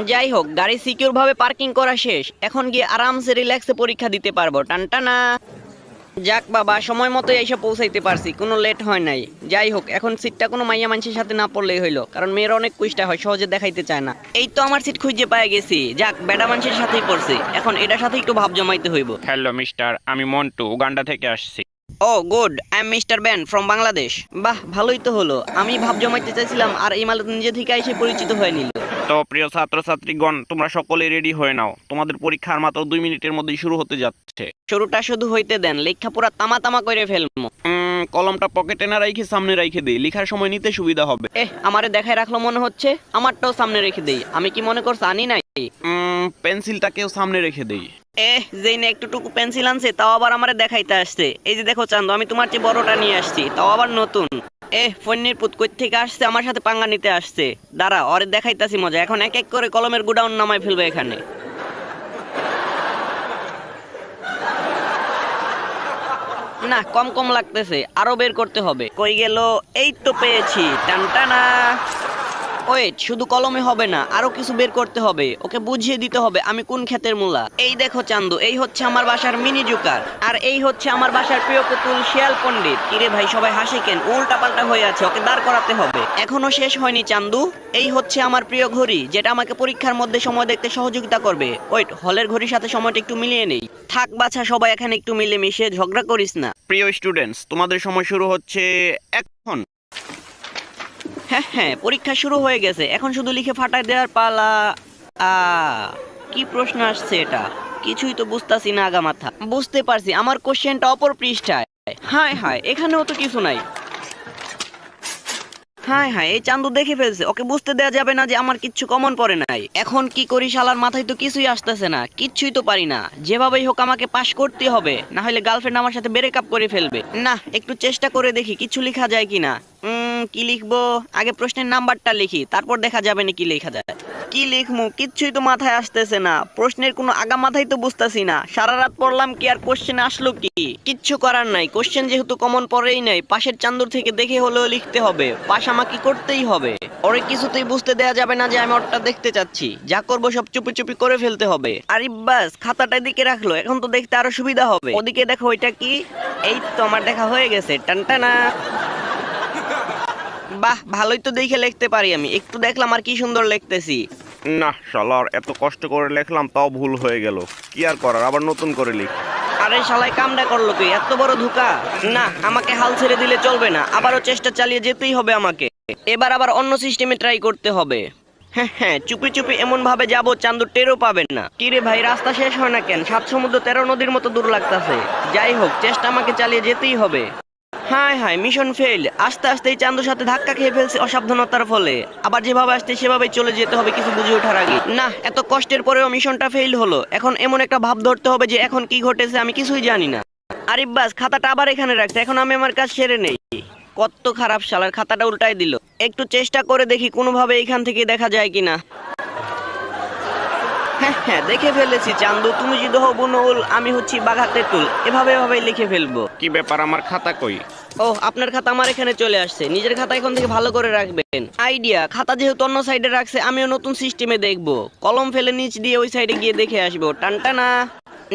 যাই হোক গাড়ি সিকিউর ভাবে পার্কিং করা শেষ। এখন গিয়ে আরামসে রিল্যাক্সে পরীক্ষা দিতে পারব। টানটানা যাক বাবা সময় মতো এসে পৌঁছাইতে পারছি। কোনো লেট হয় নাই। যাই হোক এখন সিটটা কোনো মাইয়া মানুষের সাথে না পড়লেই হইল। কারণ মেয়ের অনেক কুইষ্টা হয় সহজে দেখাইতে চায় না। এই তো আমার সিট খুঁজে পাই গেছি। যাক বেটা মানুষের সাথেই পড়ছি। এখন এটার সাথে একটু ভাব জমাইতে হইব। হ্যালো মিস্টার আমি মন্টু উগান্ডা থেকে আসছি। ও good I am mister Ben from Bangladesh বাহ ভালোই তো হলো। আমি ভাব জমাইতে চাইছিলাম আর এই মাল নিজে থেকে এসে পরিচিত হয়ে নিল। তো প্রিয় ছাত্রছাত্রীগণ তোমরা সকলে রেডি হয়ে নাও। তোমাদের পরীক্ষার মাত্র দুই মিনিটের মধ্যেই শুরু হতে যাচ্ছে। শুরুটা শুধু হইতে দেন লেখা পুরা তামা তামা করে ফেলব কলমটা পকেটে না রাইখে সামনে রাইখে দিই। লেখার সময় নিতে সুবিধা হবে। এহ আমারে দেখায় রাখল মনে হচ্ছে? আমারটাও সামনে রেখে দেই। আমি কি মনে করছি আনি নাই? পেন্সিলটাকেও সামনে রেখে দেই। এহ যেই না একটু টুকু পেন্সিল আনছে তাও আবার আমারে দেখাইতে আসছে। এই যে দেখো চান্দু আমি তোমার চেয়ে বড়টা নিয়ে আসছি তাও আবার নতুন। এহ, ফন্নির পুত থেকে আসছে? আমার সাথে পাঙ্গা নিতে আসছে। দাঁড়া ওরে দেখাইতাছি মজা। এখন এক এক করে কলমের গুডাউন নামাই ফেলবে এখানে। না, কম কম লাগতেছে। আরও বের করতে হবে। কই গেল? এই তো পেয়েছি। টানটানা ওয়েট, শুধু কলমে হবে না, আরও কিছু বের করতে হবে। ওকে বুঝিয়ে দিতে হবে আমি কোন ক্ষেতের মূলা। এই দেখো চান্দু, এই হচ্ছে আমার বাসার মিনি জুকার। আর এই হচ্ছে আমার বাসার প্রিয় পুতুল শিয়াল পণ্ডিত। কিরে ভাই, সবাই হাসি কেন? উল্টা পাল্টা হয়ে আছে, ওকে দাঁড় করাতে হবে। এখনও শেষ হয়নি চান্দু। এই হচ্ছে আমার প্রিয় ঘড়ি, যেটা আমাকে পরীক্ষার মধ্যে সময় দেখতে সহযোগিতা করবে। ওয়েট, হলের ঘড়ির সাথে সময়টা একটু মিলিয়ে নেই। থাক বাছা, সবাই এখানে একটু মিলে মিশে ঝগড়া করিস না। প্রিয় স্টুডেন্টস তোমাদের সময় শুরু হচ্ছে এখন। হ্যাঁ হ্যাঁ পরীক্ষা শুরু হয়ে গেছে। এখন শুধু লিখে ফাটায় দেওয়ার পালা। আ কি প্রশ্ন আসছে এটা? কিছুই তো বুঝতাছি না আগা মাথা। বুঝতে পারছি আমার কোশ্চেনটা অপর পৃষ্ঠায়। হায় হায় এখানেও তো কিছু নাই। হায় হায় এই চান্দু দেখে ফেলছে। ওকে বুঝতে দেওয়া যাবে না যে আমার কিচ্ছু কমন পড়ে নাই। এখন কি করি শালার মাথায় তো কিছুই আসতেছে না। কিচ্ছুই তো পারি না। যেভাবেই হোক আমাকে পাশ করতে হবে। না হলে গার্লফ্রেন্ড আমার সাথে ব্রেক আপ করে ফেলবে। না একটু চেষ্টা করে দেখি কিছু লেখা যায় কিনা। উম, কি লিখব? আগে প্রশ্নের নাম্বারটা লিখি, তারপর দেখা যাবে না কি লেখা যায়। কি লিখমু? কিচ্ছুই তো মাথায় আসতেছে না। প্রশ্নের কোনো আগা মাথায় তো বুঝতাছি না। সারা রাত পড়লাম কি আর কোশ্চেন আসলো কি? কিচ্ছু করার নাই। কোশ্চেন যেহেতু কমন পড়েই নাই, পাশের চান্দুর থেকে দেখে হলেও লিখতে হবে। পাশ আমাকে করতেই হবে। ওরে কিছুতেই বুঝতে দেয়া যাবে না যে আমি ওরটা দেখতে চাচ্ছি। যা করব সব চুপি চুপি করে ফেলতে হবে। আরে বাস, খাতাটা এদিকে রাখল। এখন তো দেখতে আরও সুবিধা হবে। ওদিকে দেখো, ওইটা কি? এই তো, আমার দেখা হয়ে গেছে। টানটানা বাহ ভালোই তো দেখে লিখতে পারি আমি। একটু দেখলাম আর কি সুন্দর লিখতেছি। না শালার এত কষ্ট করে লেখলাম তাও ভুল হয়ে গেল। কি আর করার আবার নতুন করে লিখ। আরে শালাই কামটা করল কি এত বড় ধোকা। না আমাকে হাল ছেড়ে দিলে চলবে না আবারও চেষ্টা চালিয়ে যেতেই হবে আমাকে। এবার আবার অন্য সিস্টেমে ট্রাই করতে হবে। হ্যাঁ হ্যাঁ চুপি চুপি এমন ভাবে যাব চান্দু টেরও পাবেন না। কিরে ভাই রাস্তা শেষ হয় না কেন? সাত সমুদ্র তেরো নদীর মতো দূর লাগতাছে। যাই হোক চেষ্টা আমাকে চালিয়ে যেতেই হবে। হাই হাই মিশন ফেল আস্তে আস্তে এই চান্দুর সাথে ধাক্কা খেয়ে ফেলছে অসাবধানতার ফলে। আবার যেভাবে আসতে সেভাবে চলে যেতে হবে কিছু বুঝে ওঠার আগে। না, এত কষ্টের পরেও মিশনটা ফেল হলো। এখন এমন একটা ভাব ধরতে হবে যে এখন কি ঘটেছে আমি কিছুই জানি না। আরিফ বাস, খাতাটা আবার এখানে রাখছে। এখন আমি আমার কাজ সেরে নেই। কত খারাপ শালার খাতাটা উল্টাই দিল। একটু চেষ্টা করে দেখি কোনোভাবে এখান থেকে দেখা যায় কিনা। হ্যাঁ হ্যাঁ দেখে ফেলেছি চান্দু। তুমি যদি হব বুনুল আমি হচ্ছি বাঘা তেঁতুল এভাবে এভাবে লিখে ফেলব। কি ব্যাপার আমার খাতা কই? ও আপনার খাতা আমার এখানে চলে আসছে। নিজের খাতা এখন থেকে ভালো করে রাখবেন। আইডিয়া খাতা যেহেতু অন্য সাইডে রাখছে আমিও নতুন সিস্টেমে দেখব। কলম ফেলে নিচ দিয়ে ওই সাইডে গিয়ে দেখে আসব। টানটানা।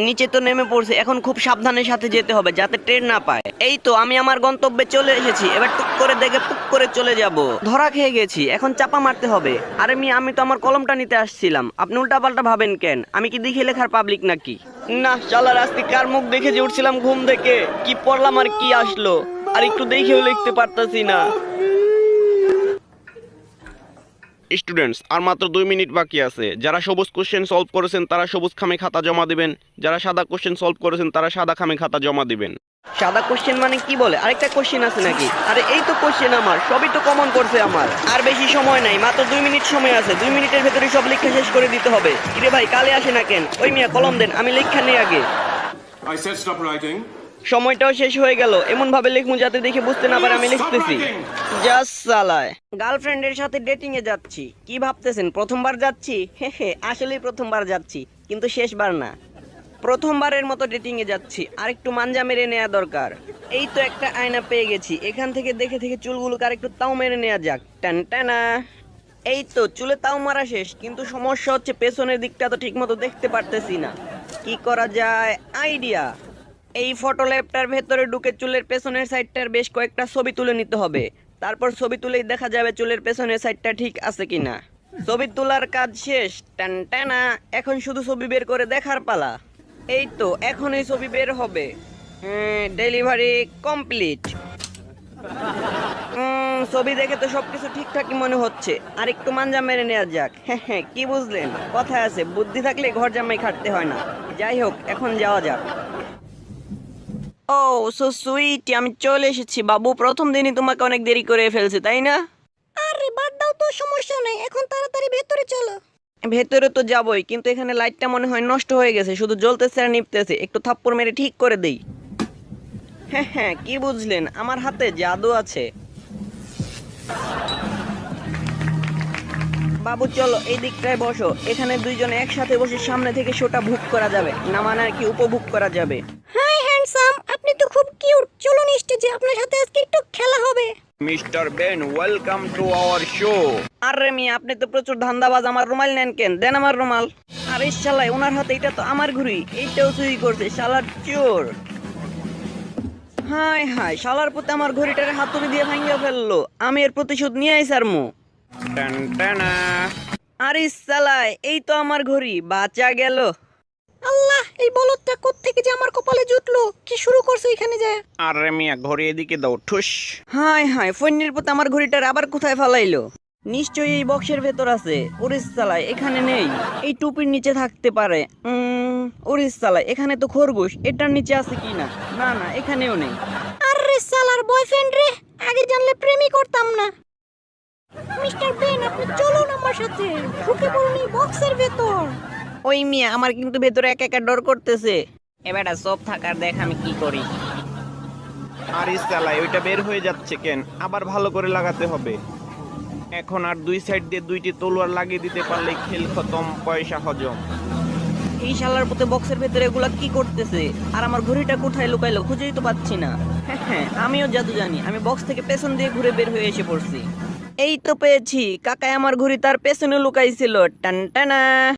নিচে তো নেমে পড়ছে, এখন খুব সাবধানের সাথে যেতে হবে যাতে ট্রেন না পায়। এই তো, আমি আমার গন্তব্যে চলে এসেছি, এবার টুক করে দেখে পুক করে চলে যাব। ধরা খেয়ে গেছি, এখন চাপা মারতে হবে। আরে মি আমি তো আমার কলমটা নিতে আসছিলাম। আপনি উল্টাপাল্টা ভাবেন কেন? আমি কি দেখে লেখার পাবলিক নাকি? না চালার আজকে কার মুখ দেখে যে উঠছিলাম ঘুম থেকে? কি পড়লাম আর কি আসলো? আর একটু দেখেও লিখতে পারতাছি না। স্টুডেন্টস আর মাত্র দুই মিনিট বাকি আছে। যারা সবুজ কোশ্চেন সলভ করেছেন তারা সবুজ খামে খাতা জমা দিবেন। যারা সাদা কোশ্চেন সলভ করেছেন তারা সাদা খামে খাতা জমা দিবেন। সাদা কোশ্চেন মানে কি বলে? আরেকটা কোশ্চেন আছে নাকি? আরে এই তো কোশ্চেন আমার সবই তো কমন করছে আমার। আর বেশি সময় নাই মাত্র দুই মিনিট সময় আছে। দুই মিনিটের ভেতরে সব লেখা শেষ করে দিতে হবে। কিরে ভাই কালে আসে না কেন? ওই মিয়া কলম দেন আমি লেখা নেই আগে। I said stop writing. সময়টাও শেষ হয়ে গেল। এমন ভাবে লিখমু যাতে দেখে বুঝতে না পারে, আমি লিখতেছি। জাস্ট সালায়। গার্লফ্রেন্ডের সাথে ডেটিং এ যাচ্ছি। কি ভাবতেছেন? প্রথমবার যাচ্ছি? হে হে, আসলেই প্রথমবার যাচ্ছি, কিন্তু শেষবার না। প্রথমবারের মতো ডেটিং এ যাচ্ছি আর একটু মাঞ্জা মেরে নেওয়া দরকার। এই তো একটা আয়না পেয়ে গেছি। এখান থেকে দেখে থেকে চুলগুলোকে আর একটু তাও মেরে নেওয়া যাক। টান, টানা। এই তো, চুলে তাও মারা শেষ, কিন্তু সমস্যা হচ্ছে পেছনের দিকটা তো ঠিকমতো দেখতে পারতেছি না। কি করা যায়? আইডিয়া। এই ফটো ল্যাপটার ভেতরে ঢুকে চুলের পেছনের সাইডটার বেশ কয়েকটা ছবি তুলে নিতে হবে। তারপর ছবি তুলেই দেখা যাবে চুলের পেছনের সাইডটা ঠিক আছে কিনা। ছবি তোলার কাজ শেষ। টান, টানা এখন শুধু ছবি বের করে দেখার পালা। এই তো এখন এই ছবি বের হবে। ডেলিভারি কমপ্লিট ছবি দেখে তো সবকিছু ঠিকঠাকই মনে হচ্ছে। আর একটু মাঞ্জা মেরে নেওয়া যাক। হ্যাঁ হ্যাঁ কি বুঝলেন? কথা আছে, বুদ্ধি থাকলে ঘর জামাই খাটতে হয় না। যাই হোক, এখন যাওয়া যাক। ও সো সুইট আমি চলে এসেছি। বাবু প্রথম দিনই তোমাকে অনেক দেরি করে ফেলছে তাই না? আরে বাদ দাও তো সমস্যা নেই। এখন তাড়াতাড়ি ভেতরে চলো। ভেতরে তো যাবই কিন্তু এখানে লাইটটা মনে হয় নষ্ট হয়ে গেছে শুধু জ্বলতেছে আর নিপতেছে একটু থাপ্পড় মেরে ঠিক করে দেই। হ্যাঁ হ্যাঁ কি বুঝলেন? আমার হাতে জাদু আছে। বাবু চলো এই দিকটায় বসো। এখানে দুইজনে একসাথে বসে সামনে থেকে শোটা ভুক করা যাবে। না মানে কি উপভোগ করা যাবে। হাই স্টেজে আপনার সাথে আজকে একটু খেলা হবে। Mister Ben welcome to our show আরে মিয়া আপনি তো প্রচুর ধান্দাবাজ আমার রুমাল নেন কেন? দেন আমার রুমাল। আরে শালাই ওনার হাতে এটা তো আমার ঘুড়ি। এইটাও চুরি করছে শালার চোর। হাই হাই শালার পুতে আমার ঘড়িটারে হাতুড়ি দিয়ে ভাঙিয়ে ফেলল। আমি এর প্রতিশোধ নিয়ে আইস আর মু আরে শালাই এই তো আমার ঘড়ি বাঁচা গেল। আল্লাহ এই বলদটা কোত্থেকে যে আমার কপালে জুটলো কি শুরু করছ আরে মিয়া ঘরে এদিকে দাও ঠুস। হাই হাই ফোনের পুতে আমার ঘড়িটার আবার কোথায় ফালাইলো? নিশ্চয়ই এই বক্সের ভেতর আছে ওরিস চালায় এখানে নেই। এই টুপির নিচে থাকতে পারে। উম, ওরিস চালায় এখানে তো খরগোশ এটার নিচে আছে কি না? না না এখানেও নেই। আরে সালার বয়ফ্রেন্ড রে আগে জানলে প্রেমই করতাম না। মিস্টার বেন আপনি চলুন আমার সাথে ঢুকে পড়ুন এই বক্সের ভেতর। ওই মিয়া আমার কিন্তু ভেতরে একা একা ডর করতেছে। এবারটা সব থাকার দেখ আমি কি করি। আর চালাই ওইটা বের হয়ে যাচ্ছে কেন? আবার ভালো করে লাগাতে হবে। এখন আর দুই সাইড দিয়ে দুইটি তলোয়ার লাগিয়ে দিতে পারলে খেল খতম, পয়সা হজম। এই শালার পুতে বক্সের ভেতরে এগুলা কি করতেছে? আর আমার ঘড়িটা কোথায় লুকাইলো খুঁজেই তো পাচ্ছি না। হ্যাঁ হ্যাঁ আমিও জাদু জানি। আমি বক্স থেকে পেছন দিয়ে ঘুরে বের হয়ে এসে পড়ছি। এই তো পেয়েছি। কাকায় আমার ঘড়ি তার পেছনে লুকাইছিল। টান, টানা।